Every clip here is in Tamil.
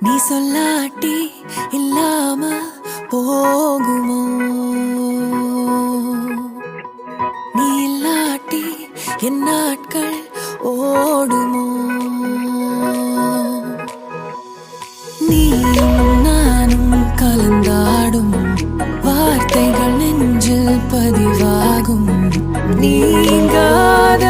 நீ சொல்லாட்டி இல்லாம போகுமோ? நீ இல்லாட்டி என் நாட்கள் ஓடுமோ? நீயும் நானும் கலந்தாடும் வார்த்தைகள் நெஞ்சில் பதிவாகும். நீங்காத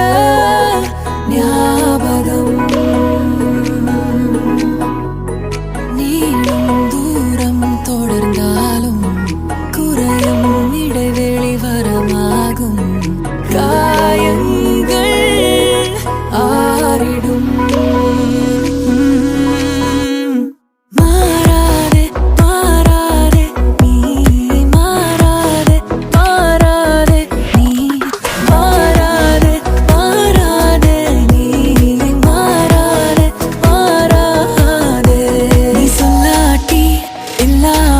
love.